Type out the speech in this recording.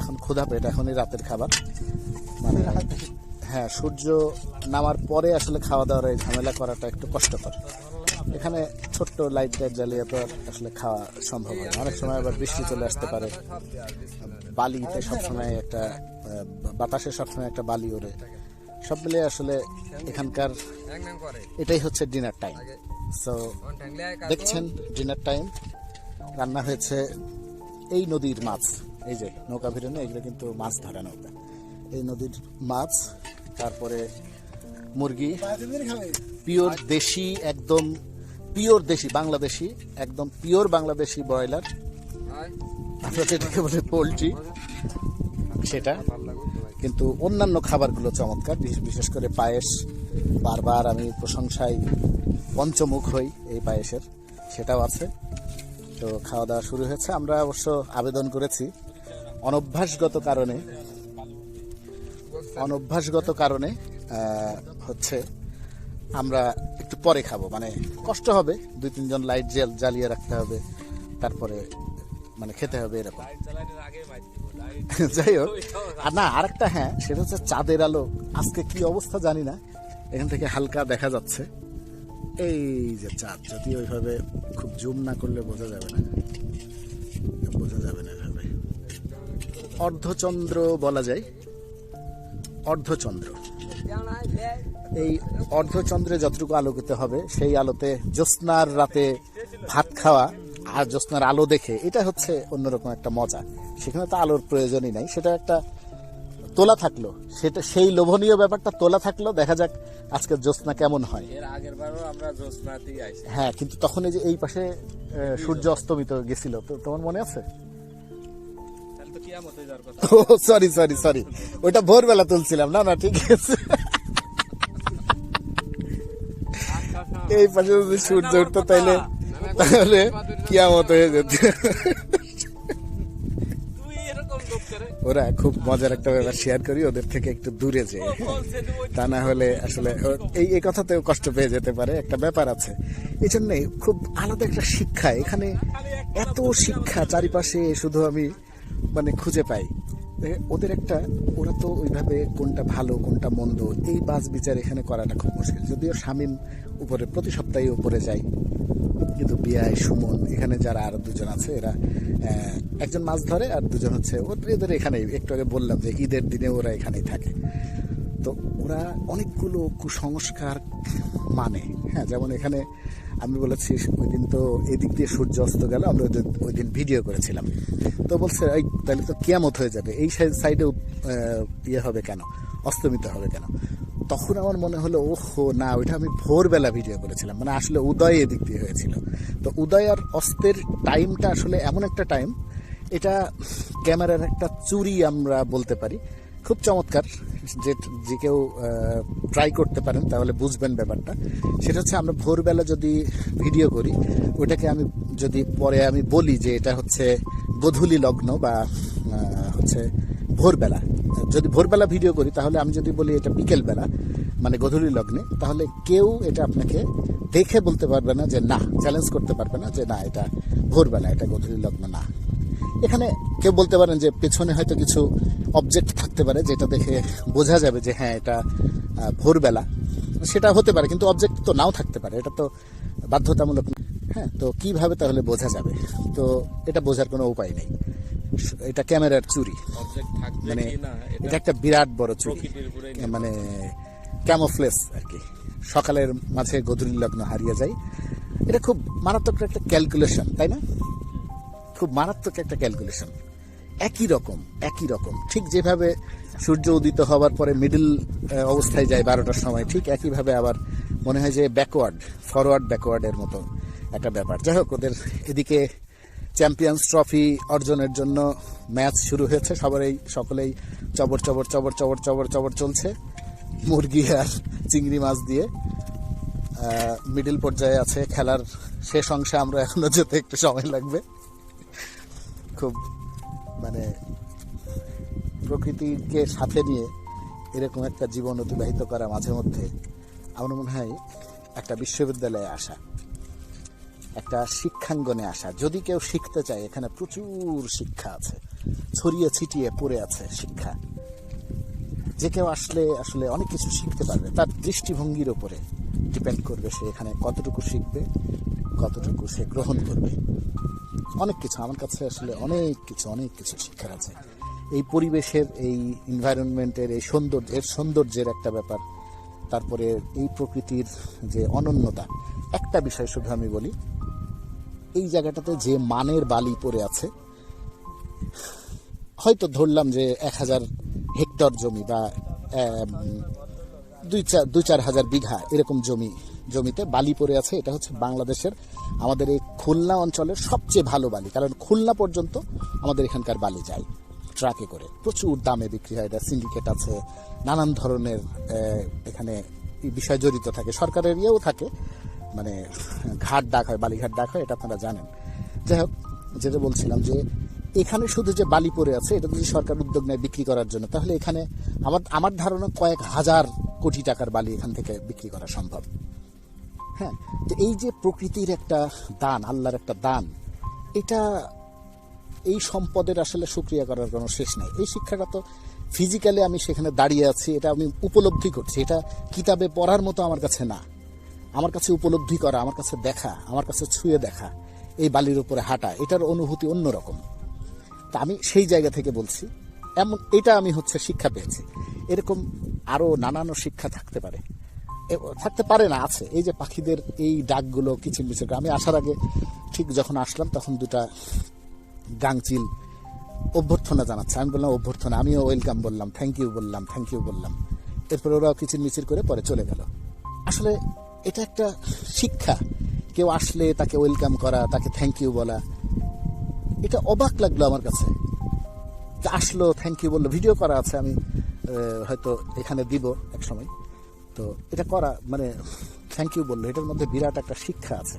এখন ক্ষুধা পেট, এখনই রাতের খাবার। মানে হ্যাঁ সূর্য নামার পরে আসলে খাওয়া দাওয়ার এই ঝামেলা করাটা একটু কষ্টকর। এখানে ছোট্ট লাইট টাইট জ্বালিয়ে তো আসলে খাওয়া সম্ভব হয় অনেক সময় আবার বৃষ্টি চলে আসতে পারে। বালিতে সবসময় একটা বাতাসে সবসময় একটা বালি ওড়ে। সব মিলিয়ে আসলে এখানকার এটাই হচ্ছে ডিনার টাইম সো দেখছেন ডিনার টাইম রান্না হয়েছে এই নদীর মাছ। এই যে নৌকা ভিড়নে এগুলো কিন্তু মাছ ধরা নৌকা। এই নদীর মাছ, তারপরে মুরগি, পিওর দেশি একদম, পিওর দেশি, বাংলাদেশি, একদম পিওর বাংলাদেশি ব্রয়লার। যেটাকে বলে পোলট্রি। সেটা। কিন্তু অন্যান্য খাবারগুলো চমৎকার বিশেষ করে পায়েস। বারবার আমি প্রশংসায় পঞ্চমুখ হই এই পায়েসের। সেটাও আছে। তো খাওয়া দাওয়া শুরু হয়েছে। আমরা অবশ্য আবেদন করেছি। অনভ্যাসগত কারণে অনভ্যাসগত কারণে হচ্ছে আমরা একটু পরে খাব। মানে কষ্ট হবে দুই তিনজন লাইট জেল জ্বালিয়ে রাখতে হবে তারপরে মানে খেতে হবে এরকম। যাই হোক। আর না আরেকটা হ্যাঁ সেটা হচ্ছে চাঁদের আলো। আজকে কি অবস্থা জানি না এখান থেকে হালকা দেখা যাচ্ছে। এই যে চাঁদ যদি ওইভাবে খুব জুম না করলে বোঝা যাবে না। অর্ধচন্দ্র বলা যায়। অর্ধচন্দ্র। এই অর্ধচন্দ্রে যতটুকু আলোকিত হবে সেই আলোতে জ্যোৎস্নার রাতে ভাত খাওয়া আর জ্যোৎস্নার আলো দেখে এটা হচ্ছে অন্যরকম একটা মজা। সেখানে তো আলোর প্রয়োজনই নাই। সেটা একটা তোলা থাকল। সেটা সেই লোভনীয় ব্যাপারটা তোলা থাকল। দেখা যাক আজকে জ্যোৎস্না কেমন হয়। হ্যাঁ কিন্তু তখন এই যে এই পাশে সূর্য অস্তমিত গেছিল। তো তোমার মনে আছে? ও সরি সরি সরি ওইটা ভোরবেলা তুলছিলাম। না না ঠিক আছে। এই পাশে যদি সূর্য উঠতো তাইলে তাহলে কিয়ামত হয়ে যেত। ওরা খুব মজার একটা ব্যাপার শেয়ার করি ওদের থেকে একটু দূরে যে তা না হলে আসলে এই এই কথাতেও কষ্ট পেয়ে যেতে পারে একটা ব্যাপার আছে। এই জন্যে খুব আলাদা একটা শিক্ষা। এখানে এত শিক্ষা চারিপাশে শুধু আমি মানে খুঁজে পাই। ওদের একটা, ওরা তো ওইভাবে কোনটা ভালো, কোনটা মন্দ, এই বাজ বিচার এখানে করাটা খুব মুশকিল। যদিও শামীম উপরে, প্রতি সপ্তাহে উপরে যায়। কিন্তু বিয়ায় সুমন, এখানে যারা আরও দুজন আছে, এরা একজন মাছ ধরে আর দুজন হচ্ছে এদের এখানেই, একটু আগে বললাম যে ঈদের দিনে ওরা এখানেই থাকে। তো ওরা অনেকগুলো কুসংস্কার মানে হ্যাঁ যেমন এখানে আমি বলেছি, ওই দিন তো এদিক দিয়ে সূর্য অস্ত গেল, আমরা ওই দিন- ওই দিন ভিডিও করেছিলাম। তো বলছে, এই, তাহলে তো কিয়ামত হয়ে যাবে, এই সাইডে ইয়ে হবে কেন? অস্তমিত হবে কেন? তখন আমার মনে হলো, ওহো, না, ওইটা আমি ভোরবেলা ভিডিও করেছিলাম। মানে আসলে উদয় এদিক দিয়ে হয়েছিল। তো উদয় আর অস্তের টাইমটা আসলে এমন একটা টাইম এটা ক্যামেরার একটা চুরি আমরা বলতে পারি। খুব চমৎকার যে যে কেউ ট্রাই করতে পারেন, তাহলে বুঝবেন ব্যাপারটা। সেটা হচ্ছে আমরা ভোরবেলা যদি ভিডিও করি, ওটাকে আমি যদি পরে আমি বলি যে এটা হচ্ছে গধূলি লগ্ন বা হচ্ছে ভোরবেলা। যদি ভোরবেলা ভিডিও করি, তাহলে আমি যদি বলি এটা বিকেলবেলা মানে গধূলি লগ্নে, তাহলে কেউ এটা আপনাকে দেখে বলতে পারবে না যে না চ্যালেঞ্জ করতে পারবে না যে না, এটা ভোরবেলা, এটা গধূলি লগ্ন না। এখানে কেউ বলতে পারেন যে পেছনে হয়তো কিছু অবজেক্ট থাকতে পারে যেটা দেখে বোঝা যাবে যে হ্যাঁ এটা ভোরবেলা। সেটা হতে পারে কিন্তু অবজেক্ট তো নাও থাকতে পারে। এটা তো বাধ্যতামূলক হ্যাঁ তো কীভাবে তাহলে বোঝা যাবে? তো এটা বোঝার কোনো উপায় নেই। এটা ক্যামেরার চুরি। মানে এটা একটা বিরাট বড় চুরি। মানে ক্যামোফ্লেস আর কি। সকালের মাঝে গধূলি লগ্ন হারিয়ে যায়। এটা খুব মারাত্মক একটা ক্যালকুলেশন তাই না? খুব মারাত্মক একটা ক্যালকুলেশন একই রকম একই রকম। ঠিক যেভাবে সূর্য উদিত হওয়ার পরে মিডল অবস্থায় যায় বারোটার সময়, ঠিক একইভাবে আবার মনে হয় যে ব্যাকওয়ার্ড ফরওয়ার্ড ব্যাকওয়ার্ডের মতো একটা ব্যাপার। যাই হোক, ওদের এদিকে চ্যাম্পিয়ন্স ট্রফি অর্জনের জন্য ম্যাচ শুরু হয়েছে। সবারই, সকলেই চবর চবর চবর চবর চবর চবর চলছে। মুরগি আর চিংড়ি মাছ দিয়ে। মিডল পর্যায়ে আছে, খেলার শেষ অংশে আমরা এখনও যেতে একটু সময় লাগবে। খুব মানে প্রকৃতিকে সাথে নিয়ে এরকম একটা জীবন অতিবাহিত করা মাঝে মধ্যে আমার মনে হয় একটা বিশ্ববিদ্যালয়ে আসা, একটা শিক্ষাঙ্গনে আসা। যদি কেউ শিখতে চায়, এখানে প্রচুর শিক্ষা আছে। ছড়িয়ে ছিটিয়ে পড়ে আছে শিক্ষা। যে কেউ আসলে আসলে অনেক কিছু শিখতে পারবে। তার দৃষ্টিভঙ্গির ওপরে ডিপেন্ড করবে সে এখানে কতটুকু শিখবে, কতটুকু সে গ্রহণ করবে। অনেক কিছু, আমার কাছে আসলে অনেক কিছু অনেক কিছু শিক্ষার আছে। এই পরিবেশের, এই এনভায়রনমেন্টের এই সৌন্দর্যের সৌন্দর্যের একটা ব্যাপার। তারপরে এই প্রকৃতির যে অনন্যতা, একটা বিষয় শুধু আমি বলি, এই জায়গাটাতে যে মানের বালি পড়ে আছে, হয়তো ধরলাম যে এক হাজার হেক্টর জমি বা দুই চার দুই চার হাজার বিঘা এরকম জমি জমিতে বালি পড়ে আছে, এটা হচ্ছে বাংলাদেশের আমাদের এই খুলনা অঞ্চলের সবচেয়ে ভালো বালি, কারণ খুলনা পর্যন্ত আমাদের এখানকার বালি যায় ট্রাকে করে। প্রচুর দামে বিক্রি হয়, এটা সিন্ডিকেট আছে, নানান ধরনের এখানে বিষয় জড়িত থাকে সরকারের ইয়েও থাকে মানে ঘাট ডাক হয়, বালিঘাট ডাক হয়, এটা আপনারা জানেন। যাই হোক, যেটা বলছিলাম যে এখানে শুধু যে বালি পড়ে আছে, এটা যদি সরকার উদ্যোগ নেয় বিক্রি করার জন্য, তাহলে এখানে আমার আমার ধারণা কয়েক হাজার কোটি টাকার বালি এখান থেকে বিক্রি করা সম্ভব। হ্যাঁ তো এই যে প্রকৃতির একটা দান, আল্লাহর একটা দান, এটা এই সম্পদের আসলে সুক্রিয়া করার কোনো শেষ নাই। এই শিক্ষাটা তো ফিজিক্যালি আমি সেখানে দাঁড়িয়ে আছি, এটা আমি উপলব্ধি করছি। এটা কিতাবে পড়ার মতো আমার কাছে না। আমার কাছে উপলব্ধি করা, আমার কাছে দেখা, আমার কাছে ছুঁয়ে দেখা, এই বালির উপরে হাঁটা, এটার অনুভূতি অন্যরকম। তা আমি সেই জায়গা থেকে বলছি, এমন, এটা আমি হচ্ছে শিক্ষা পেয়েছি। এরকম আরও নানান শিক্ষা থাকতে পারে। থাকতে পারে না, আছে। এই যে পাখিদের এই ডাকগুলো কিচিরমিচির করে। আমি আসার আগে ঠিক যখন আসলাম তখন দুটা গাংচিল অভ্যর্থনা জানাচ্ছে। আমি বললাম, অভ্যর্থনা। আমিও ওয়েলকাম বললাম থ্যাংক ইউ বললাম থ্যাংক ইউ বললাম। এরপর ওরাও কিচির মিচির করে পরে চলে গেল। আসলে এটা একটা শিক্ষা। কেউ আসলে তাকে ওয়েলকাম করা, তাকে থ্যাংক ইউ বলা, এটা অবাক লাগল আমার কাছে। আসলো থ্যাংক ইউ বলল ভিডিও করা আছে, আমি হয়তো এখানে দিব এক সময় তো এটা করা মানে থ্যাংক ইউ বলল এটার মধ্যে বিরাট একটা শিক্ষা আছে।